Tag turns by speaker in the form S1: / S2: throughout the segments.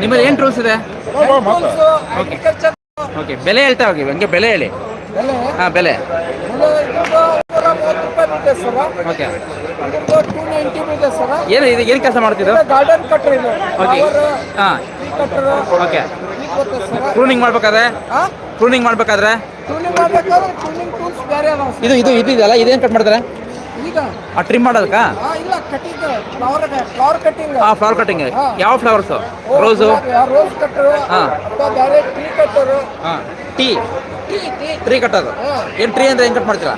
S1: ನಿಮ್ಮಲ್ಲಿ ಏನು ರೂಲ್ಸ್ ಇದೆ? ಓಕೆ ಬೆಲೆ ಹೇಳ್ತಾ ಹೋಗಿ ಹಂಗೆ ಬೆಲೆ ಹೇಳಿ. ಹಾಂ ಬೆಲೆ. ಓಕೆ ಏನು ಇದು ಏನು ಕೆಲಸ ಮಾಡ್ತಿದ್ದು?
S2: ಗಾರ್ಡನ್
S1: ಓಕೆ ಹಾಂ. ಓಕೆ ಪ್ರೂನಿಂಗ್ ಮಾಡ್ಬೇಕಾದ್ರೆ? ಪ್ರೂನಿಂಗ್ ಮಾಡ್ಬೇಕಾದ್ರೆ? ಇದು ಇದು ಇದೆಯಲ್ಲ ಇದೇನು ಕಟ್ ಮಾಡ್ತಾರೆ?
S2: ಈಗ.
S1: ಆ ಟ್ರಿಮ್ ಮಾಡೋದಕ್ಕ?
S2: ಹಾ ಇಲ್ಲ ಕಟಿಂಗ್ ಫ್ಲವರ್ ಫ್ಲವರ್ ಕಟಿಂಗ್
S1: ಆ ಫ್ಲವರ್ ಕಟಿಂಗ್ ಯಾವ ಫ್ಲವರ್ಸು ರೋಸು
S2: ರೋಸ್ ಕಟ್ಟರು
S1: ಹಾ.
S2: ಅಥವಾ ಬೇರೆ ಟ್ರೀ ಕಟ್ಟರು
S1: ಹಾಂ. ಟೀ
S2: ಟೀ ಟೀ
S1: ಟ್ರೀ ಕಟ್ಟೋದು
S2: ಹಾ.
S1: ಏನು ಟ್ರೀ ಅಂದ್ರೆ ಹೆಂಗೆ ಕಟ್ ಮಾಡ್ತೀರಾ?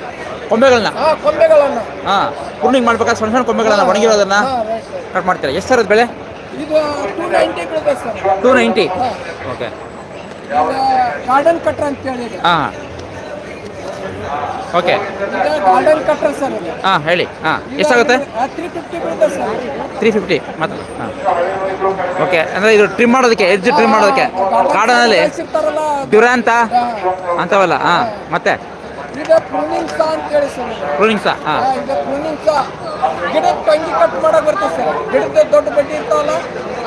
S1: ಕೊಂಬೆಗಳನ್ನ?
S2: ಹಾ ಕೊಂಬೆಗಳನ್ನು.
S1: ಹಾಂ. ಪ್ರೂನಿಂಗ್ ಮಾಡ್ಬೇಕಾದ್ರೆ ಸಣ್ಣ ಸಣ್ಣ ಕೊಂಬೆಗಳನ್ನ ಒಣಗಿರೋದನ್ನ
S2: ಹಾ, right, right.
S1: ಕಟ್ ಮಾಡ್ತೀರಾ? ಎಷ್ಟು ಸರ್ ಅದು ಬೆಲೆ?
S2: ಇದು ಟೂ ನೈಂಟಿ ಬೀಳುತ್ತೆ ಸರ್.
S1: ಟೂ ನೈಂಟಿ
S2: ಹಾ.
S1: ಓಕೆ
S2: ಗಾರ್ಡನ್ ಕಟ್ರ್ ಅಂತ ಹೇಳಿ ಹಾ
S1: ಹಾಂ. ಓಕೆ.
S2: ಗಾರ್ಡನ್ ಕಟ್ರ್ ಸರ್ ಇದು
S1: ಹಾಂ ಹೇಳಿ. ಹಾಂ ಎಷ್ಟಾಗುತ್ತೆ?
S2: ತ್ರೀ ಫಿಫ್ಟಿ ಬೀಳುತ್ತೆ ಸರ್
S1: ತ್ರೀ ಫಿಫ್ಟಿ ಮತ್ತೆ ಹಾಂ. ಓಕೆ ಅಂದರೆ ಇದು ಟ್ರಿಮ್ ಮಾಡೋದಕ್ಕೆ ಎಡ್ಜ್ ಟ್ರಿಮ್ ಮಾಡೋದಕ್ಕೆ. ಕಾಡನಲ್ಲಿ?
S2: ಇರ್ತಾರಲ್ಲ
S1: ಡ್ಯುರಾಂತ ಅಂಥವಲ್ಲ ಹಾಂ ಮತ್ತೆ?
S2: ಇದು ಪ್ರೂನಿಂಗ್ ಸಾ ಅಂತ ಹೇಳಿ ಸರ್ ಇದು.
S1: ಪ್ರೂನಿಂಗ್ಸ ಹಾಂ.
S2: ಹಾ, ಇದು ಪ್ರೂನಿಂಗ್ ಸಾ ಗಿಡದ ಟಂಗಿ ಕಟ್ ಮಾಡಕ್ ಬರ್ತದೆ ಸರ್ ಗಿಡದ ದೊಡ್ಡ ಬಡ್ಡಿ ಇರ್ತಾವಲ್ಲ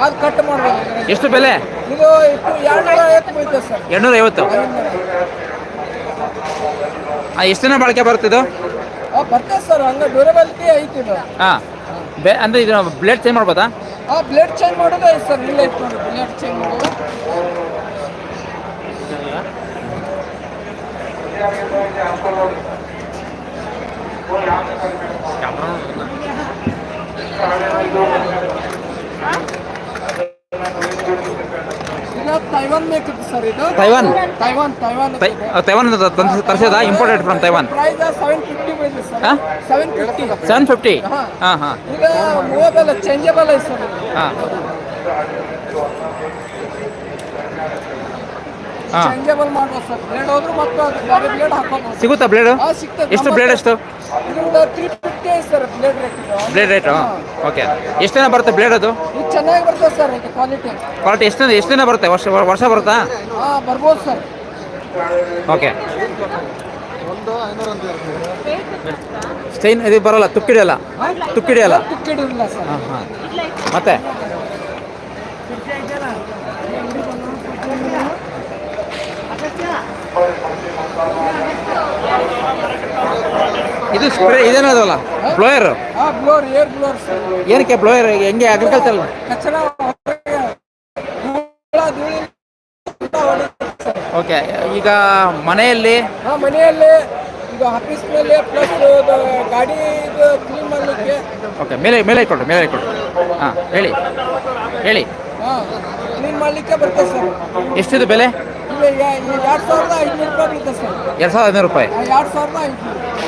S2: ಅದು ಕಟ್ ಮಾಡ್ಬೋದು.
S1: ಎಷ್ಟು ಬೆಲೆ?
S2: ಇದು ಎರಡ್ನೂರ ಐವತ್ತು ಬೀಳುತ್ತೆ ಸರ್
S1: ಎರಡುನೂರ ಐವತ್ತು. ಎಷ್ಟು ದಿನ ಬಾಳಿಕೆ ಬರುತ್ತಿದ್ದು
S2: ಅಂದ್ರೆ ಬರ್ತದೆ ಸರ್ ಹಂಗ ಡ್ಯೂರಬಿಲಿಟಿ ಐತಿ ಇದು.
S1: ಹಾಂ. ಬೆ ಅಂದರೆ ಇದು ಬ್ಲೇಡ್ ಚೇಂಜ್ ಮಾಡ್ಬೋದಾ?
S2: ಆ ಬ್ಲೇಡ್ ಚೇಂಜ್ ಮಾಡೋದು ಐತಿ ಸರ್ ಇಲ್ಲ ಐತಿ ನೋಡಿ ಬ್ಲೇಡ್ ಚೇಂಜ್ ಮಾಡೋದು ಇದು ತೈವಾನ್ ಸರ್ ಇದು?
S1: Taiwan
S2: Taiwan Taiwan
S1: ತರಿಸೋದಾ imported from Taiwan
S2: price seven fifty sir
S1: ಹಾಂ?
S2: ಸೆವೆನ್ ಫಿಫ್ಟಿ
S1: ಸೆವೆನ್ ಫಿಫ್ಟಿ
S2: ಹಾ.
S1: ಹಾಂ ಹಾಂ.
S2: ಈಗ ಮೂವತ್ತಲ್ಲ ಚೇಂಜಬಲ್ ಐತೆ ಸರ್
S1: ಹಾಂ.
S2: ಚೇಂಜಬಲ್ ಮಾಡ್ಬೋದು ಸರ್ ಬ್ಲೇಡ್ ಹೋದ್ರು ಮತ್ತೆ ಬೇರೆ ಬ್ಲೇಡ್ ಹಾಕೋಬೋದು.
S1: ಸಿಗುತ್ತಾ ಬ್ಲೇಡು
S2: ಹಾ ಸಿಗ್ತದೆ.
S1: ಎಷ್ಟು ಬ್ಲೇಡ್ ಎಷ್ಟು?
S2: ಇದರಿಂದ three fifty sir blade rate ಇದು.
S1: ಬ್ಲೇಡ್ ರೇಟು ಓಕೆ ಎಷ್ಟು ದಿನ ಬರುತ್ತೆ ಬ್ಲೇಡ್ ಅದು?
S2: ಇದು ಚೆನ್ನಾಗಿ ಬರ್ತದೆ ಸರ್ ಇದು ಕ್ವಾಲಿಟಿ
S1: ಕ್ವಾಲಿಟಿ ಎಷ್ಟು ದಿನ ಎಷ್ಟು ದಿನ ಬರುತ್ತೆ? ವರ್ಷ ವರ್ಷ ಬರುತ್ತಾ?
S2: ಹಾಂ ಬರ್ಬೋದು ಸರ್
S1: ಓಕೆ ಸ್ಟೈನ್ ಇದು ಬರಲ್ಲ ತುಕ್ಕಿಡಿಯಲ್ಲ ತುಕ್ಕಿಡಿಯಲ್ಲ
S2: ತುಕ್ಕಿಡಿಲ್ಲ ಸರ್
S1: ಹಾಂ ಹಾಂ. ಮತ್ತೆ? ಇದು spray blower
S2: blower air blower
S1: ಏನಕ್ಕೆ ಬ್ಲೋಯರ್ ಹೆಂಗೆ ಅಗ್ರಿಕಲ್ಚರ್ ಓಕೆ ಈಗ ಮನೆಯಲ್ಲಿ?
S2: ಮನೆಯಲ್ಲಿ ಈಗ ಆಫೀಸ್ ಮೇಲೆ ಪ್ಲಸ್ ಗಾಡಿ ಕ್ಲೀನ್ ಮಾಡಲಿಕ್ಕೆ.
S1: ಓಕೆ ಮೇಲೆ ಮೇಲೆ ಇಟ್ಕೊಳ್ರಿ ಮೇಲೆ ಇಟ್ಕೊಳ್ರಿ ಹಾಂ ಹೇಳಿ ಹೇಳಿ.
S2: ಎಷ್ಟಿದೆ ಕ್ಲೀನ್ ಮಾಡಲಿಕ್ಕೆ ಬರ್ತದೆ ಸರ್
S1: ಎಷ್ಟಿದು ಬೆಲೆ?
S2: ಎರಡು ಸಾವಿರದ ಐನೂರು ರೂಪಾಯಿ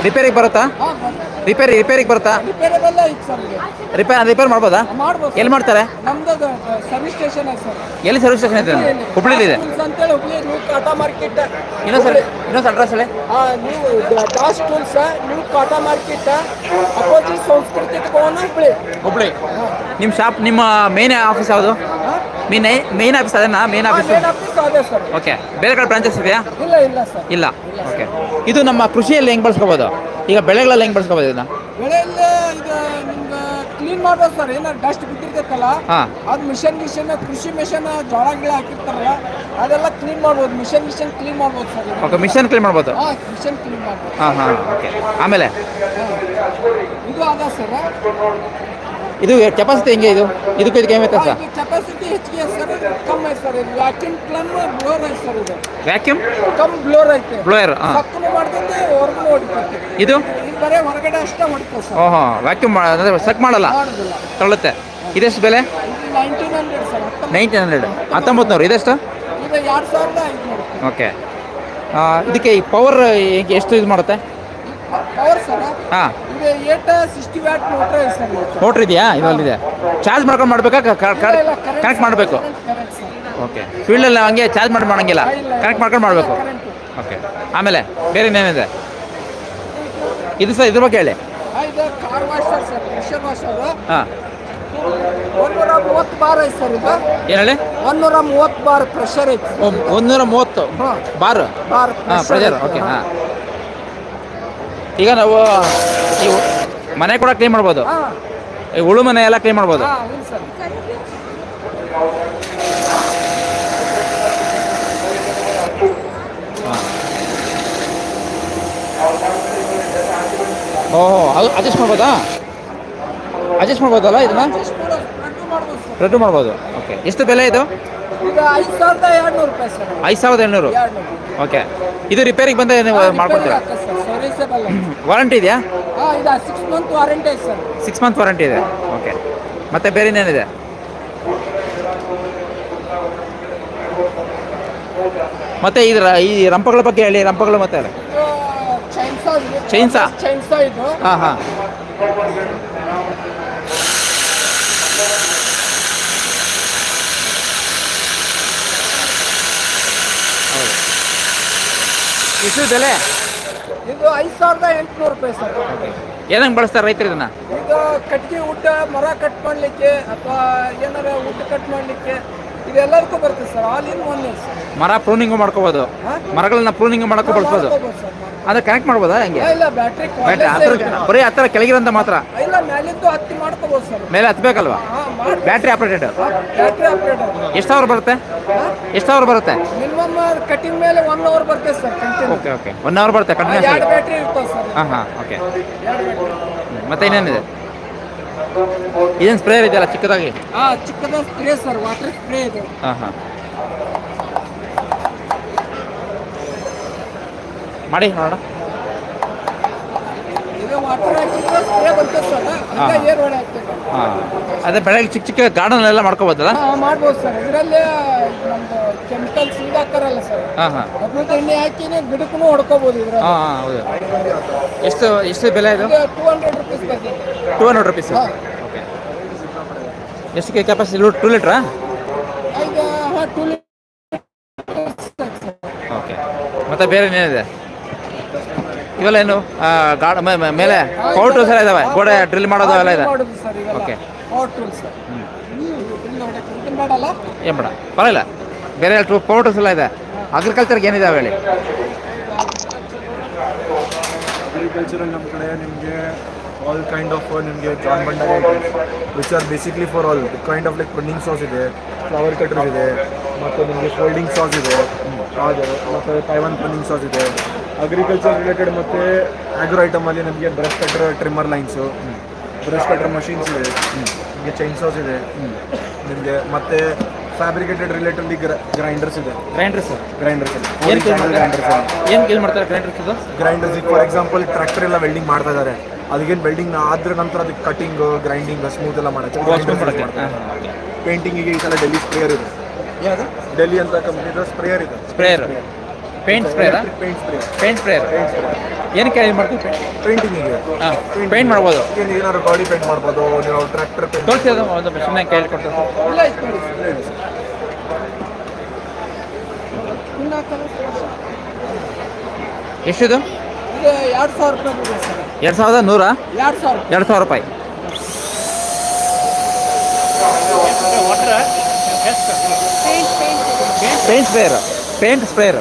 S1: ರಿಪೇರಿಗೆ ಬರುತ್ತಾ? ರಿಪೇರಿ ರಿಪೇರಿಗೆ ಬರುತ್ತಾ? ರಿಪೇರ್ ರಿಪೇರ್ ಮಾಡ್ಬೋದಾ? ಎಲ್ಲಿ ಮಾಡ್ತಾರೆ?
S2: ನಮ್ದು ಸರ್ವಿಸ್ ಸ್ಟೇಷನ್ ಐತೆ ಸರ್.
S1: ಎಲ್ಲಿ ಸರ್ವಿಸ್ ಸ್ಟೇಷನ್ ಇದೆ ಹುಬ್ಳಿಲಿ ಇದೆ? ಇನ್ನೊಂದು ಸರ್ ಇನ್ನೊಂದು ಅಡ್ರೆಸ್ ಹೇಳಿ.
S2: ನೀವು Das tools new cotton market opposite Sanskritika Bhavan Hubli.
S1: Hubli. ನಿಮ್ಮ ಶಾಪ್ ನಿಮ್ಮ ಮೇನ್ ಆಫೀಸ್ ಯಾವುದು? ಮೇನ್ ಮೇನ್ ಆಫೀಸ್ ಅದೇನಾ? ಮೇನ್ ಆಫೀಸ್
S2: ಮೇನ್ ಆಫೀಸ್ ಅದೇ ಸರ್
S1: ಓಕೆ ಬೇರೆ ಕಡೆ ಬ್ರಾಂಚಸ್ ಇದೆಯಾ
S2: ಇಲ್ಲ ಇಲ್ಲ ಸರ್
S1: ಇಲ್ಲ. ಓಕೆ ಇದು ನಮ್ಮ ಕೃಷಿಯಲ್ಲಿ ಹೆಂಗೆ ಬಳಸ್ಕೋಬೋದು? ಈಗ ಬೆಳೆಗಳಲ್ಲಿ ಹೆಂಗೆ ಬಳಸ್ಕೋಬೋದು ಇದನ್ನ?
S2: ಕ್ಲೀನ್ ಮಾಡ್ಬೋದು ಸರ್ ಏನಾರು ಡಸ್ಟ್ ಬಿದ್ದಿರ್ತೈತಲ್ಲ ಅದು ಮಿಷನ್ ಮಿಷನ್ ಕೃಷಿ ಮಿಷನ್ ಜೋಳ ಗಿಳ ಹಾಕಿರ್ತಾರಲ್ಲ ಅದೆಲ್ಲ ಕ್ಲೀನ್ ಮಾಡ್ಬೋದು. ಮಿಷನ್ ಮಿಷನ್ ಕ್ಲೀನ್ ಮಾಡ್ಬೋದು ಸರ್
S1: ಓಕೆ ಮಿಷನ್ ಕ್ಲೀನ್ ಮಾಡ್ಬೋದು?
S2: ಹಾಂ ಮಿಷನ್ ಕ್ಲೀನ್ ಮಾಡ್ಬೋದು.
S1: ಹಾಂ ಹಾಂ ಓಕೆ ಆಮೇಲೆ?
S2: ಇದು ಅದ ಸರ್
S1: ಇದು ಕೆಪಾಸಿಟಿ ಹೆಂಗೆ ಇದು? ಇದಕ್ಕೂ ಇದಕ್ಕೆ ಏನು ವ್ಯತ್ಯಾಸ?
S2: ಇದು ಕೆಪಾಸಿಟಿ ಹೆಚ್ಚಿಗೆ ಸರ್ ಕಮ್ಮಿ ಸರ್ ಇದು ವ್ಯಾಕ್ಯೂಮ್ ಪ್ಲಮ್ ಬ್ಲೋರ್ ಐತೆ ಸರ್ ಇದು.
S1: ವ್ಯಾಕ್ಯೂಮ್
S2: ಕಮ್ ಬ್ಲೋರ್ ಐತೆ
S1: ಬ್ಲೋಯರ್ ಹಾಂ
S2: ಹೊಡಿತೈತೆ.
S1: ಇದು?
S2: ಇದು ಬರೀ ಹೊರಗಡೆ ಅಷ್ಟೇ ಸರ್.
S1: ಓಹೋ ವ್ಯಾಕ್ಯೂಮ್ ಅಂದರೆ ಸಕ್ ಮಾಡಲ್ಲ?
S2: ಮಾಡೋದಿಲ್ಲ.
S1: ತಳ್ಳುತ್ತೆ. ಇದೆಷ್ಟು ಬೆಲೆ?
S2: Nineteen hundred sir
S1: nineteen hundred ಹತ್ತೊಂಬತ್ತು ನೂರು ಇದೆಷ್ಟು?
S2: ಇದು ಎರಡು ಸಾವಿರದ ಐದುನೂರು.
S1: ಓಕೆ. ಇದಕ್ಕೆ ಈ ಪವರ್ ಎಷ್ಟು ಇದು ಮಾಡುತ್ತೆ?
S2: ಪವರ್ ಸರ್
S1: ಹಾಂ.
S2: ಮೋಟ್ರ್ ಇದೆಯಾ ಸರ್ ಇದು.
S1: ಮೋಟ್ರ್ ಇದೆಯಾ? ಇದರಲ್ಲಿದೆ ಚಾರ್ಜ್ ಮಾಡ್ಕೊಂಡು ಮಾಡಬೇಕಾ? ಕನೆಕ್ಟ್ ಮಾಡಬೇಕು.
S2: ಓಕೆ ಫೀಲ್ಡ್ ಅಲ್ಲಿ
S1: ಓಕೆ ಫೀಲ್ಡಲ್ಲಿ ಹಂಗೆ ಚಾರ್ಜ್ ಮಾಡಿ ಮಾಡೋಂಗಿಲ್ಲ. ಕನೆಕ್ಟ್ ಮಾಡ್ಕೊಂಡು ಮಾಡಬೇಕು. ಓಕೆ ಆಮೇಲೆ ಬೇರೆ ಇನ್ನೇನಿದೆ? ಇದು ಸರ್ ಇದ್ರ ಬಗ್ಗೆ ಹೇಳಿ. ಹಾಂ
S2: ಒಂದೂರ ಮೂವತ್ತು ಬಾರ್ ಐತೆ ಸರ್ ಇದು.
S1: ಏನು ಹೇಳಿ?
S2: ಒಂದೂರ ಮೂವತ್ತು ಬಾರ್ ಪ್ರೆಷರ್ ಐತೆ
S1: ಒಂದೂರ ಮೂವತ್ತು ಬಾರು?
S2: ಬಾರ್
S1: ಹಾಂ ಪ್ರೆಷರ್ ಓಕೆ ಹಾಂ. ಈಗ ನಾವು ಮನೆ ಕೂಡ ಕ್ಲೀನ್ ಮಾಡ್ಬೋದು. ಈ ಉಳು ಮನೆ ಎಲ್ಲ ಕ್ಲೀನ್ ಮಾಡ್ಬೋದು. ಓಹೋ ಅದು ಅಡ್ಜಸ್ಟ್ ಮಾಡ್ಬೋದಾ? ಅಡ್ಜಸ್ಟ್ ಮಾಡ್ಬೋದಲ್ಲ ಇದನ್ನ?
S2: ರೆಡ್ಡು ರದ್ದು ಮಾಡ್ಬೋದು
S1: ಓಕೆ ಎಷ್ಟು ಬೆಲೆ ಇದು?
S2: ಐದು ಸಾವಿರದ
S1: ಏಳ್ನೂರು ಓಕೆ ಇದು ರಿಪೇರಿಗೆ ಬಂದರೆ ನೀವು ಮಾಡ್ಕೊಡ್ತೀರಾ? ವಾರಂಟಿ ಇದೆಯಾ?
S2: ಹಾಂ ಇದು ಸಿಕ್ಸ್ ಮಂತ್ ವಾರಂಟಿ ಐತೆ ಸರ್
S1: ಸಿಕ್ಸ್ ಮಂತ್ ವಾರಂಟಿ ಇದೆ. ಓಕೆ ಮತ್ತೆ ಬೇರೆ ಇನ್ನೇನಿದೆ? ಮತ್ತೆ ಇದರ ಈ ರಂಪಗಳ ಬಗ್ಗೆ ಹೇಳಿ ರಂಪಗಳು ಮತ್ತೆ?
S2: ಚೈನ್ಸಾ ಇದು
S1: ಹಾಂ ಹಾಂ. ಹೌದು. ಇಷ್ಟು ಬೆಲೆ
S2: ಇದು ಐದು ಸಾವಿರದ ಎಂಟುನೂರು ರೂಪಾಯಿ ಸರ್.
S1: ಏನಂಗೆ ಬಳಸ್ತಾರೆ ರೈತರು ಇದನ್ನ?
S2: ಇದು ಕಟ್ಟಿಗೆ ಊಟ ಮರ ಕಟ್ ಮಾಡಲಿಕ್ಕೆ ಅಥವಾ ಏನಾರ ಊಟ ಕಟ್ ಮಾಡಲಿಕ್ಕೆ ಇದೆಲ್ಲದಕ್ಕೂ ಬರ್ತದೆ sir all in one sir
S1: ಮರ ಪ್ರೂನಿಂಗ್ ಮಾಡ್ಕೋಬೋದು? ಮರಗಳನ್ನ ಪ್ರೂನಿಂಗ್ ಮಾಡಕ್ಕೂ ಬಳಸ್ಬೋದು. ಅದ್ರ ಕನೆಕ್ಟ್ ಮಾಡ್ಬೋದಾ ಹಂಗೆ?
S2: ಇಲ್ಲ ಬ್ಯಾಟ್ರಿ
S1: ಬ್ಯಾಟ್ರಿ ಆ ಥರ ಬರೀ ಆ ಥರ ಕೆಳಗಿರಂತ ಮಾತ್ರ.
S2: ಇಲ್ಲ ಹತ್ತಿ ಮಾಡ್ಕೋಬೋದು ಸರ್.
S1: ಮೇಲೆ ಹತ್ಬೇಕಲ್ವಾ? ಬ್ಯಾಟ್ರಿ ಆಪರೇಟೆಡ್ ಎಷ್ಟು ಅವರ್ ಬರುತ್ತೆ? ಎಷ್ಟು ಅವರ್ ಬರುತ್ತೆ?
S2: ಮಿನಿಮಮ್ ಕಟಿಂಗ್ ಮೇಲೆ ಒನ್ ಅವರ್ ಬರ್ತದೆ sir
S1: okay okay one hour ಬರುತ್ತೆ ಕಂಟಿನ್ಯೂಸ್
S2: ಎರಡು ಬ್ಯಾಟ್ರಿ ಇರ್ತವೆ ಸರ್
S1: ಹಾಂ ಹಾಂ ಓಕೆ ಮತ್ತೆ ಇನ್ನೇನಿದೆ? ಇದೇನು ಸ್ಪ್ರೇ ಇದೆಯಲ್ಲ ಚಿಕ್ಕದಾಗಿ?
S2: ಹಾಂ ಚಿಕ್ಕದ ಸ್ಪ್ರೇ ಸರ್ ವಾಟರ್ ಸ್ಪ್ರೇ ಇದೆ.
S1: ಹಾಂ ಹಾಂ. ಮಾಡಿ ನೋಡೋಣ
S2: ಇದು ವಾಟರ್ ಹಾಕಿದ್ರೆ ಸ್ಪ್ರೇ ಬರ್ತದೆ ಸರ್
S1: ಹಾ. ಅದೇ ಬೆಳಗ್ಗೆ ಚಿಕ್ಕ ಚಿಕ್ಕ ಗಾರ್ಡನ್ ಎಲ್ಲ ಮಾಡ್ಕೋಬೋದಲ್ಲ
S2: ಮಾಡ್ಬೋದು ಸರ್. ಇದರಲ್ಲಿ ನಮ್ದು ಕೆಮಿಕಲ್ಸ್ ಇದು ಹಾಕಾರಲ್ಲ ಸರ್.
S1: ಹಾಂ ಹಾಂ.
S2: ಅದ್ರದ್ದು ಎಣ್ಣೆ ಹಾಕಿನೇ ಗಿಡಕ್ಕೂ ಹೊಡ್ಕೋಬೋದು
S1: ಹಾಂ ಹಾಂ ಹೌದು. ಎಷ್ಟು ಎಷ್ಟು ಬೆಲೆ ಇದು?
S2: Two hundred rupees
S1: two hundred rupees okay ಎಷ್ಟು ಕೆಪಾಸಿಟಿ ಟೂ ಲೀಟ್ರಾ
S2: ಈಗ ಹಾಂ ಟೂ
S1: ಓಕೆ ಮತ್ತೆ ಬೇರೆ ಏನಿದೆ? ಇವೆಲ್ಲ ಏನು ಆ, ಗಾರ್ಡ್ ಮೇ- ಮೇ- ಮೇಲೆ ಪವರ್ ಟೂಲ್ಸ್ ಎಲ್ಲ ಇದಾವೆ. ಗೋಡೆ ಡ್ರಿಲ್ ಮಾಡೋದು ಎಲ್ಲ ಇದೆ. ಓಕೆ ಏನು ಬೇಡ ಪರವಾಗಿಲ್ಲ. ಬೇರೆ ಟೂ ಪವರ್ ಟೂಲ್ಸ್ ಎಲ್ಲ ಇದೆ. ಅಗ್ರಿಕಲ್ಚರ್ಗೆ ಏನಿದಾವೆ ಹೇಳಿ?
S3: ಅಗ್ರಿಕಲ್ಚರಲ್ಲಿ ನಮ್ಮ ಕಡೆ ನಿಮಗೆ ಆಲ್ ಕೈಂಡ್ ಆಫ್ ನಿಮಗೆ ಜಾನ್ ಇದೆ which are basically for all kind of like printing saws ಇದೆ ಫ್ಲವರ್ ಕಟರ್ ಇದೆ ಮತ್ತು ನಿಮಗೆ ಫೋಲ್ಡಿಂಗ್ ಸಾಸ್ ಇದೆ ಅದು ಮತ್ತು ತೈವಾನ್ ಪ್ರಿಂಟಿಂಗ್ ಸಾಸ್ ಇದೆ. ಅಗ್ರಿಕಲ್ಚರ್ ರಿಲೇಟೆಡ್ ಮತ್ತು ಆಗ್ರೋ ಅಲ್ಲಿ ನಮಗೆ brush cutter trimmer lines brush cutter machines ಇದೆ. ನಿಮಗೆ ಚೈನ್ ಸಾಸ್ ಇದೆ. ನಿಮಗೆ ಮತ್ತೆ ಫ್ಯಾಬ್ರಿಕೇಟೆಡ್ ರಿಲೇಟೆಡ್ ಗ್ರೈಂಡರ್ಸ್ ಇದೆ.
S1: ಗ್ರೈಂಡರ್ಸ್
S3: ಗ್ರೈಂಡರ್ಸ್
S1: ಏನು
S3: ಗ್ರೈಂಡರ್ಸ್ ಇದೆ.
S1: ಏನು ಕೇಳಿ ಮಾಡ್ತಾರೆ ಗ್ರೈಂಡರ್ಸ್ ಇದು?
S3: ಗ್ರೈಂಡರ್ಸ್ ಈಗ ಫಾರ್ ಎಕ್ಸಾಂಪಲ್ ಟ್ರ್ಯಾಕ್ಟರ್ ಎಲ್ಲ ವೆಲ್ಡಿಂಗ್ ಮಾಡ್ತಾ ಇದ್ದಾರೆ ಅದಕ್ಕೇನು ವೆಲ್ಡಿಂಗ್ ಆದ್ರ ನಂತರ ಅದಕ್ಕೆ ಕಟಿಂಗ್ ಗ್ರೈಂಡಿಂಗ್ ಸ್ಮೂತ್ ಎಲ್ಲ
S1: ಮಾಡುತ್ತೆ.
S3: ಮಾಡೋಕ್ಕೆ ಪೇಂಟಿಂಗಿಗೆ ಈ ಸಲ ಡೆಲ್ಲಿ ಸ್ಪ್ರೇಯರ್ ಇದೆ. ಡೆಲ್ಲಿ ಅಂತ ಕಂಪ್ನಿ ಸ್ಪ್ರೇಯರ್ ಇದೆ.
S1: Sprayer paint spray
S3: paint spray
S1: paint sprayer ಏನಕ್ಕೆ ಯೂಸ್ ಮಾಡ್ತೀವಿ?
S3: ಪೇಂಟಿಂಗಿಗೆ
S1: ಹಾಂ ಪೇಂಟ್ ಮಾಡ್ಬೋದು.
S3: ಏನು ಏನಾದ್ರು ಗಾಡಿ ಪೇಂಟ್ ಮಾಡ್ಬೋದು ನೀವು ಟ್ರ್ಯಾಕ್ಟರ್ ಪೇಂಟ್
S1: ತೋರಿಸಿ ಅದು ಒಂದು ಸುಮ್ಮನೆ ಕೇಳಿ ಕೊಡ್ತಾರೆ. ಎಷ್ಟಿದು?
S2: ಇದು ಎರಡು ಸಾವಿರ ರೂಪಾಯಿ ಸರ್
S1: ಎರಡು ಸಾವಿರದ ನೂರ?
S2: ಎರಡು ಸಾವಿರ.
S1: ಎರಡು ಸಾವಿರ ರೂಪಾಯಿ.
S2: Paint paint
S1: paint sprayer paint sprayer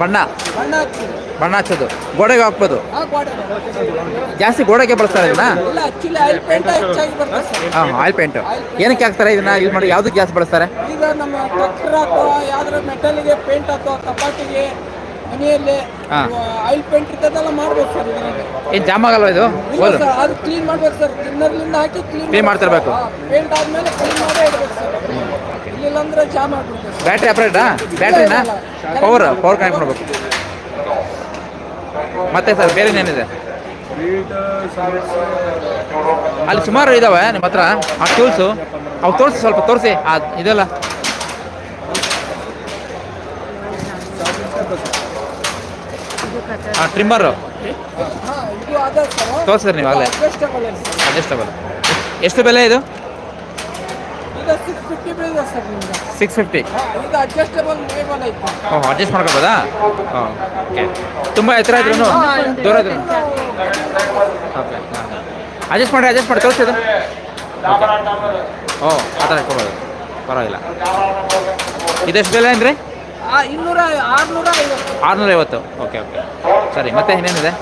S1: ಬಣ್ಣ.
S2: ಬಣ್ಣ
S1: ಬಣ್ಣ ಹಚ್ಚೋದು. ಗೋಡೆಗೆ ಹಾಕ್ಬೋದು. ಜಾಸ್ತಿ ಗೋಡೆಗೆ ಬಳಸ್ತಾರೆ ಇದನ್ನ ಹಾಂ ಆಯಿಲ್ ಪೇಂಟ್ ಏನಕ್ಕೆ ಹಾಕ್ತಾರೆ ಇದನ್ನ? ಯೂಸ್ ಮಾಡಿ ಯಾವುದಕ್ಕೆ ಜಾಸ್ತಿ ಬಳಸ್ತಾರೆ?
S2: ಈಗ ನಮ್ಮ ಯಾವ್ದಾರ ಮೆಟಲ್ಗೆ ಪೇಂಟ್ ಅಥವಾ ಕಪಾಟಿಗೆ ಮನೆಯಲ್ಲಿ ಆಯಿಲ್ ಪೇಂಟ್ ಇರ್ತದೆಲ್ಲ ಮಾಡ್ಬೋದು ಸರ್
S1: ಏನು ಜಾಮ್ ಆಗಲ್ವ ಇದು?
S2: ಅದು ಕ್ಲೀನ್ ಮಾಡ್ಬೇಕು ಸರ್. ತಿನ್ನರ್ಲಿಂದ ಹಾಕಿ ಕ್ಲೀನ್
S1: Clean ಮಾಡ್ತಿರ್ಬೇಕು.
S2: ಪೇಂಟ್ ಆದ್ಮೇಲೆ ಕ್ಲೀನ್ ಮಾಡೇ ಇಡ್ಬೇಕು ಸರ್. ಇಲ್ಲಿಲ್ಲ ಅಂದ್ರೆ ಜಾಮ್ ಆಗ್ಬಿಡುತ್ತೆ ಸರ್
S1: ಬ್ಯಾಟ್ರಿ ಆಪ್ರೇಟಾ ಬ್ಯಾಟ್ರಿನಾ ಪವರ್ ಪವರ್ ಕನೆಕ್ಟ್ ಮಾಡಬೇಕು. ಮತ್ತೆ ಸರ್ ಬೇರೆ ಏನಿದೆ? ಅಲ್ಲಿ ಸುಮಾರು ಇದಾವೆ ನಿಮ್ಮ ಹತ್ರ. ಆ ಟೂಲ್ಸು ಅವು ತೋರಿಸಿ ಸ್ವಲ್ಪ ತೋರಿಸಿ. ಆ ಇದೆಲ್ಲ. ಹಾಂ ಟ್ರಿಮ್ಮರು
S2: ಹಾ ಇದು ಅದ ಸರ್
S1: ನೀವು ಆಗಲೇ
S2: ಅಡ್ಜಸ್ಟಬಲ್
S1: ಎಷ್ಟು ಬೆಲೆ ಇದು?
S2: ಫಿಫ್ಟಿ ಬೀಳಿದೆ ಸರ್ ನಿಮ್ಗೆ.
S1: ಸಿಕ್ಸ್ ಫಿಫ್ಟಿ
S2: ಇದು ಅಡ್ಜಸ್ಟಬಲ್ ಮೇಬಲ್ ಐತೆ.
S1: ಓಹ್ ಅಡ್ಜಸ್ಟ್ ಮಾಡ್ಕೋಬೋದಾ? ಹಾಂ ಓಕೆ ತುಂಬ ಎತ್ತರ ಇದ್ರು ದೂರ ಇದ್ರು ಓಕೆ ಅಡ್ಜಸ್ಟ್ ಮಾಡಿ ಅಡ್ಜಸ್ಟ್ ಮಾಡಿ ತೋರಿಸಿದು ಓ ಆ ಥರ ಇಟ್ಕೋಬೋದು. ಪರವಾಗಿಲ್ಲ. ಇದೆಷ್ಟು ಬೆಲೆ ಅಂದರೆ?
S2: ಇನ್ನೂರ ಆರುನೂರ ಐವತ್ತು.
S1: ಆರುನೂರೈವತ್ತು. ಓಕೆ ಓಕೆ ಸರಿ ಮತ್ತೆ ಇನ್ನೇನಿದೆ?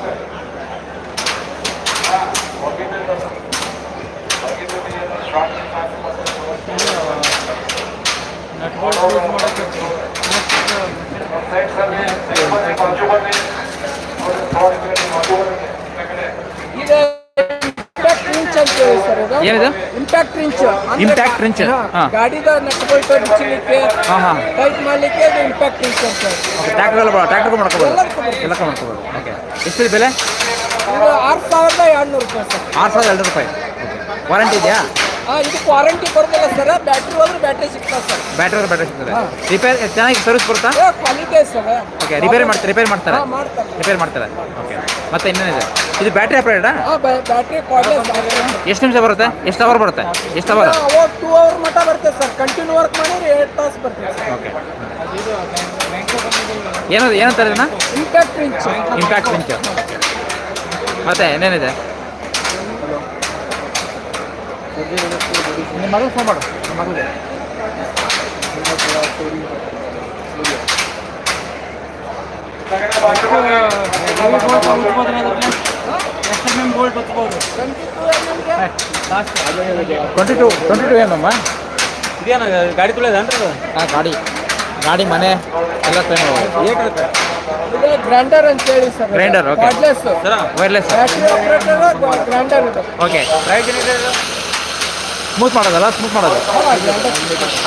S1: ಇದು
S2: ಇಂಪ್ಯಾಕ್ಟ್ ರಿಂಚ್ ಇಂಪ್ಯಾಕ್ಟ್ ರಿಂಚ್ ಮಾಡಲಿಕ್ಕೆ
S1: ಇಂಪ್ಯಾಕ್ಟ್ ಎಲ್ಲ ಬೆಲೆ?
S2: ಆರು ಸಾವಿರದ ಎರಡುನೂರು ರೂಪಾಯಿ
S1: ಆರು ಸಾವಿರದ ಎರಡು ರೂಪಾಯಿ. ವಾರಂಟಿ ಇದೆಯಾ?
S2: ಇದಕ್ಕೆ ವಾರಂಟಿ ಬರೋದಿಲ್ಲ ಸರ್ ಬ್ಯಾಟ್ರಿ ಹೋದ್ರೆ ಬ್ಯಾಟ್ರಿ ಸಿಗ್ತದೆ ಸರ್
S1: ಬ್ಯಾಟ್ರಿ ಬ್ಯಾಟ್ರಿ ಸಿಗ್ತದೆ. ರಿಪೇರ್ ಚೆನ್ನಾಗಿ ಸರ್ವಿಸ್ ಬರುತ್ತಾ?
S2: A quality sir
S1: okay repair ಮಾಡ್ತಾರೆ ರಿಪೇರ್ ಮಾಡ್ತಾರೆ. ರಿಪೇರ್ ಮಾಡ್ತಾರೆ. ಓಕೆ ಮತ್ತೆ ಇನ್ನೇನಿದೆ ಇದು? ಬ್ಯಾಟ್ರಿ ಅಪ್ರೇಟಾ
S2: ಹಾಂ ಬ್ಯಾಟ್ರಿ ಕ್ವಾಲಿಟಿ
S1: ಎಷ್ಟು ನಿಮಿಷ ಬರುತ್ತೆ? ಎಷ್ಟು ಅವರ್ ಬರುತ್ತೆ? ಎಷ್ಟು ಅವರ್
S2: ಟೂ ಅವರ್ ಮಟ್ಟ ಬರುತ್ತೆ ಸರ್ ಕಂಟಿನ್ಯೂ ವರ್ಕ್ ಮಾಡಿದ್ರೆ ಏಟ್ ತಾಸು ಬರ್ತದೆ ಸರ್
S1: ಓಕೆ ಏನದು ಏನಂತಾರೆ ಇದನ್ನ?
S2: ಇಂಪ್ಯಾಕ್ಟ್ ಪಿಂಚ್
S1: ಇಂಪ್ಯಾಕ್ಟ್ ಪಿಂಚ್ ಮತ್ತೆ ಏನೇನಿದೆ ನಿಮ್ಮ ಮಗಳು ಫೋನ್ ಮಾಡು. ನಿಮ್ಮ ಮಗಳಿಗೆ ಟ್ವೆಂಟಿ ಟು ಟ್ವೆಂಟಿ ಟು ಏನಮ್ಮ
S4: ಇದೇನ ಗಾಡಿ ತುಳಿಯೋದೇನ್ರಿ ಅದು?
S1: ಹಾಂ ಗಾಡಿ. ಗಾಡಿ ಮನೆ ಎಲ್ಲ ಗ್ರ್ಯಾಂಡರ್
S4: ಏಟಿರುತ್ತೆ
S2: ಇದು ಗ್ರೈಂಡರ್ ಅಂತ ಹೇಳಿ ಸರ್.
S1: ಗ್ರ್ಯಾಂಡರ್ ಓಕೆ
S2: ವೈರ್ಲೆಸ್
S4: ಸರ
S1: wireless
S2: grinder grinder
S1: okay
S4: price ಏನಿದೆ
S1: ಸ್ಮೂತ್ ಮಾಡೋದಲ್ಲ? ಸ್ಮೂತ್ ಮಾಡೋದು?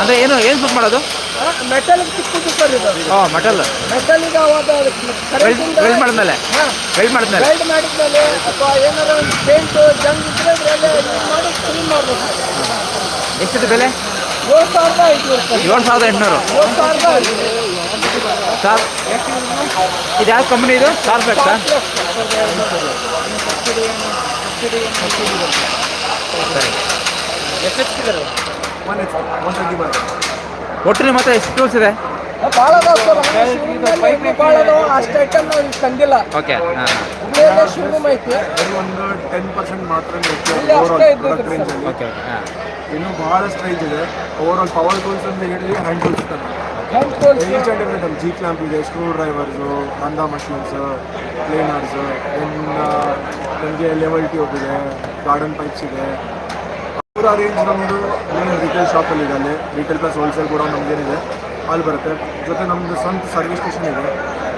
S1: ಅಂದರೆ ಏನು ಏನು ಸ್ಮೂತ್ ಮಾಡೋದು?
S2: ಮೆಟಲ್
S1: ಹಾಂ ಮೆಟಲ್
S2: ಮೆಟಲ್ ಈಗ ಅವಾಗ
S1: ವೆಲ್ಡ್ ವೆಲ್ಡ್ ಮಾಡಿದ್ಮೇಲೆ. ವೆಲ್ಡ್ ಮಾಡಿದ್ಮೇಲೆ.
S2: ವೆಲ್ಡ್ ಮಾಡಿದ್ಮೇಲೆ ಅಥವಾ ಏನಾರ ಒಂದು ಪೇಂಟು ಜಂಗ್ ಇದ್ರೆ ಇದರಲ್ಲೇ ಯೂಸ್ ಮಾಡಿ ಕ್ಲೀನ್ ಮಾಡ್ಬೇಕು
S1: ಎಷ್ಟಿದೆ ಬೆಲೆ?
S2: ಏಳು ಸಾವಿರದ ಐದುನೂರು ರೂಪಾಯಿ
S1: ಏಳು ಸಾವಿರದ ಎಂಟುನೂರು.
S2: ಏಳು ಸಾವಿರದ
S1: ಸಾರ್ ಇದು ಯಾವ ಕಂಪ್ನಿ ಇದು? ಸಾರ್ ಸರ್
S3: ಸರಿ.
S1: ಒಟ್ಟಿನ ಮತ್ತೆ ಎಷ್ಟು ಟೂಲ್ಸ್ ಇದೆ?
S2: ಭಾಳ ಅದಾವ ಸರ್ ಇನ್ನೂ ಭಾಳ ಅದಾವ ಅಷ್ಟು ಐಟಮ್ ನಾವು ಇಲ್ಲಿ ತಂದಿಲ್ಲ.
S1: ಓಕೆ ಹಾಂ.
S2: ಹುಬ್ಳಿಯಲ್ಲೇ ಶೋರೂಮ್ ಐತಿ
S3: ಒಂದು ಟೆನ್ ಪರ್ಸೆಂಟ್ ಮಾತ್ರ
S1: ಓಕೆ
S3: ಇನ್ನು ರೇಂಜ್ ಇದೆ. ಓವರ್ ಆಲ್ ಪವರ್ ಟೂಲ್ಸ್ ಅಂತ ಹೇಳಿ ಹ್ಯಾಂಡ್ ಟೂಲ್ಸ್ ತನಕ.
S2: Hand tools
S3: each and every time G clamp ಇದೆ ಸ್ಕ್ರೂ ಡ್ರೈವರ್ಸು ರಂದ ಮಷಿನ್ಸ್ ಕ್ಲೀನರ್ಸ್ ನಿಮಗೆ ಲೆವೆಲ್ ಟ್ಯೂಬ್ ಇದೆ ಗಾರ್ಡನ್ ಪೈಪ್ಸ್ ಇದೆ. ಪೂರ ರೇಂಜ್ ನಮ್ಮದು ಏನು ರಿಟೇಲ್ ಶಾಪಲ್ಲಿ ಇದೆ ಅಲ್ಲಿ. ರಿಟೇಲ್ ಪ್ಲಸ್ ಹೋಲ್ಸೇಲ್ ಕೂಡ ನಮ್ಗೇನಿದೆ ಅಲ್ಲಿ ಬರುತ್ತೆ. ಜೊತೆ ನಮ್ಮದು ಸ್ವಂತ ಸರ್ವಿಸ್ ಸ್ಟೇಷನ್ ಇದೆ.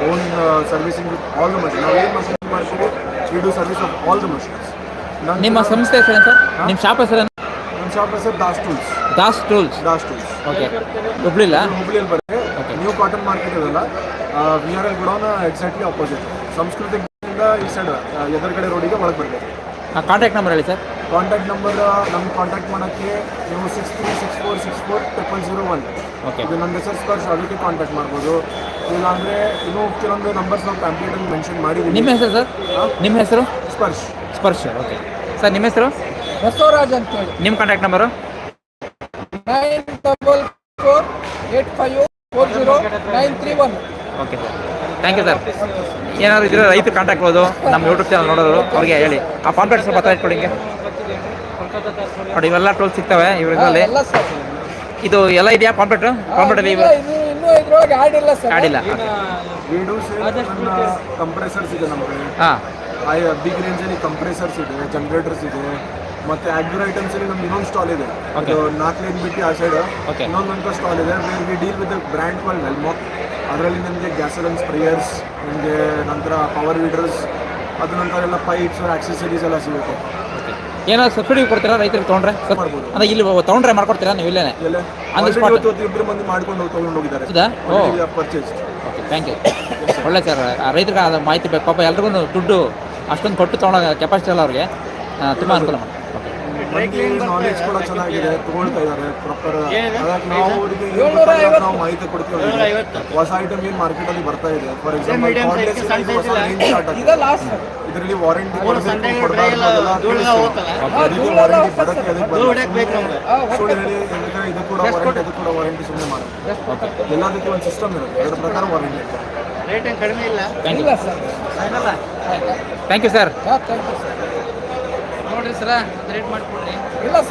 S3: Own servicing all the machine ನಾವು ಏನು ಮಷಿನ್ ಮಾಡ್ತೀವಿ? We do service of all the machines
S1: ನಿಮ್ಮ ಸಂಸ್ಥೆ ಹೆಸರೇನು ಸರ್? ನಿಮ್ಮ ಶಾಪ್ ಹೆಸರೇನು
S3: ನಮ್ಮ ಶಾಪ್ ಹೆಸರು Das tools.
S1: Das tools?
S3: Das tools.
S1: Okay. ಹುಬ್ಳಿಲ್ಲ?
S3: ಹುಬ್ಳಿಯಲ್ಲಿ ಬರುತ್ತೆ. ನ್ಯೂ ಕಾಟನ್ ಮಾರ್ಕೆಟ್ ಇದೆಲ್ಲ. V R L godown exactly opposite ಸಂಸ್ಕೃತಿಯಿಂದ ಈ ಸೈಡ್ ಎದುರುಗಡೆ ರೋಡಿಗೆ ಒಳಗೆ ಬರಬೇಕು.
S1: ಕಾಂಟ್ಯಾಕ್ಟ್ ನಂಬರ್ ಹೇಳಿ ಸರ್.
S3: ಕಾಂಟ್ಯಾಕ್ಟ್ ನಂಬರ್ ನಮ್ಮ ಕಾಂಟ್ಯಾಕ್ಟ್ ಮಾಡೋಕ್ಕೆ ನೀವು six three six four six four triple zero one
S1: okay
S3: ಇದು ನನ್ನ ಹೆಸರು ಸ್ಪರ್ಶ ಅದಕ್ಕೆ ಕಾಂಟ್ಯಾಕ್ಟ್ ಮಾಡ್ಬೋದು. ಇಲ್ಲಾಂದರೆ ಇನ್ನೂ ಕೆಲವೊಂದು ನಂಬರ್ಸ್ ನಾವು ಕಂಪ್ಲೀಟಲ್ಲಿ ಮೆನ್ಷನ್ ಮಾಡಿದ್ದೀವಿ
S1: ನಿಮ್ಮ ಹೆಸರು ಸರ್? ನಿಮ್ಮ ಹೆಸರು?
S3: ಸ್ಪರ್ಶ್.
S1: ಸ್ಪರ್ಶ್ ಓಕೆ ಸರ್ ನಿಮ್ಮ ಹೆಸರು?
S2: ಬಸವರಾಜ್ ಅಂತೇಳಿ
S1: ನಿಮ್ಮ contact number
S2: nine double four eight five four zero nine three one
S1: okay sir thank you sir ಏನಾದ್ರು ಇದ್ರೆ ರೈತರು ಕಾಂಟ್ಯಾಕ್ಟ್ ಮಾಡೋದು ನಮ್ಮ ಯೂಟ್ಯೂಬ್ ಚಾನಲ್ ನೋಡೋರು ಅವ್ರಿಗೆ ಹೇಳಿ. ಆ ಕಾಂಟ್ಯಾಕ್ಟ್ ಸ್ವಲ್ಪ ಇಟ್ಕೊಡಿ ಹಿಂಗೆ. ನೋಡಿ ಇವೆಲ್ಲ ಟೋಲ್ ಸಿಗ್ತವೆ ಇವ್ರಿಗೆ ಇದರಲ್ಲಿ
S2: ಎಲ್ಲ
S1: ಇದು ಎಲ್ಲ ಇದೆಯಾ
S2: ಇಲ್ಲ, ಇದು ಇನ್ನೂ ಇದ್ರೊಳಗೆ ಆಡ್ ಇಲ್ಲ ಸರ್.
S1: ಆಡಿಲ್ಲ
S3: ಕಂಪ್ರೆಸರ್ಸ್ ಇದೆ ನಮ್ಮ ಕಡೆ
S1: ಹಾಂ.
S3: ಐ ಬಿಗ್ ರೇಂಜಲ್ಲಿ ಕಂಪ್ರೆಸರ್ಸ್ ಇದೆ ಜನರೇಟರ್ಸ್ ಇದೆ ಮತ್ತೆ ಅಗ್ರಿ ಐಟಮ್ಸ್ ಅಲ್ಲಿ ನಮ್ದು ಇನ್ನೊಂದು ಸ್ಟಾಲ್ ಇದೆ. ಅದು ನಾಲ್ಕು ಲೈನ್ ಬಿಟ್ಟು ಆ ಸೈಡ್
S1: Okay.
S3: ಇನ್ನೊಂದು ಸ್ಟಾಲ್ ಇದೆ where we deal with brand call Welmac ಅದರಲ್ಲಿ ನಿಮಗೆ ಗ್ಯಾಸರನ್ ಸ್ಪ್ರೇಯರ್ಸ್ ನಿಮಗೆ ನಂತರ ಪವರ್ ವೀಡರ್ಸ್ ಅದ್ರ ನಂತರ ಎಲ್ಲ ಪೈಪ್ಸ್ ಆಕ್ಸೆಸರೀಸ್ ಎಲ್ಲ ಸಿಗುತ್ತೆ.
S1: ಏನಾದ್ರು ಸಬ್ಸಿಡಿ ಕೊಡ್ತೀರಾ ರೈತರಿಗೆ ತೊಗೊಂಡ್ರೆ?
S3: ಮಾಡ್ಬೋದು.
S1: ಅಂದ್ರೆ ಇಲ್ಲಿ ತೊಗೊಂಡ್ರೆ ಮಾಡ್ಕೊಡ್ತೀರಾ? ನೀವು ಇಲ್ಲೇ.
S3: ಅಂದ್ರೆ ಇಬ್ಬರು ಮಂದಿ ಮಾಡ್ಕೊಂಡು ತಗೊಂಡು ಹೋಗಿದ್ದಾರೆ.
S1: ಹೌದಾ? ಓ.
S3: ಪರ್ಚೇಸ್
S1: ಓಕೆ ಥ್ಯಾಂಕ್ ಯು ಒಳ್ಳೆ ಸರ್ ರೈತರಿಗೆ ಅದು ಮಾಹಿತಿ ಬೇಕು. ಪಾಪ ಎಲ್ರಿಗೂ ದುಡ್ಡು ಅಷ್ಟೊಂದು ಕೊಟ್ಟು ತೊಗೊಳೋ ಕೆಪಾಸಿಟಿ ಅಲ್ಲ ಅವ್ರಿಗೆ. ತುಂಬ ಅನುಕೂಲ ಮಾಡಿ
S3: ನಾಲೆಜ್ ಕೂಡ ಚೆನ್ನಾಗಿದೆ ತಗೊಳ್ತಾ ಇದ್ದಾರೆ ಪ್ರಾಪರ್ ಅದಕ್ಕೆ ನಾವು ಅವರಿಗೆ ಏನ್ ಗೊತ್ತಾಗಲ್ಲ ನಾವು ಮಾಹಿತಿ ಕೊಡ್ತೀವಿ ಅವ್ರಿಗೆ. ಹೊಸ ಐಟಮ್ ಏನು ಮಾರ್ಕೆಟ್ ಅಲ್ಲಿ ಬರ್ತಾ ಇದೆ? ಫಾರ್ ಎಕ್ಸಾಂಪಲ್ ಸ್ಟಾರ್ಟ್
S2: ಇದ ಲಾಸ್ಟ್
S3: ಇದರಲ್ಲಿ ವಾರಂಟಿ ವಾರಂಟಿ ಅದಕ್ಕೆ ಇದು ಕೂಡ ವಾರಂಟಿ ಅದು ಕೂಡ ವಾರಂಟಿ ಸುಮ್ಮನೆ ಮಾಡೋದು ಎಲ್ಲದಕ್ಕೆ ಒಂದು ಸಿಸ್ಟಮ್ ಇರುತ್ತೆ. ಎರಡು ಪ್ರಕಾರ ವಾರಂಟಿ ಇರುತ್ತೆ.
S1: ಥ್ಯಾಂಕ್ ಯು
S2: ಇಲ್ಲ. ಸರ್
S1: ಥ್ಯಾಂಕ್ ಯು ಸರ್
S2: ಹಾಂ ಥ್ಯಾಂಕ್ ಯು ಸರ್
S4: ನೋಡ್ರಿ ಸರ ರೇಟ್ ಮಾಡಿಕೊಡ್ರಿ.
S2: ಇಲ್ಲ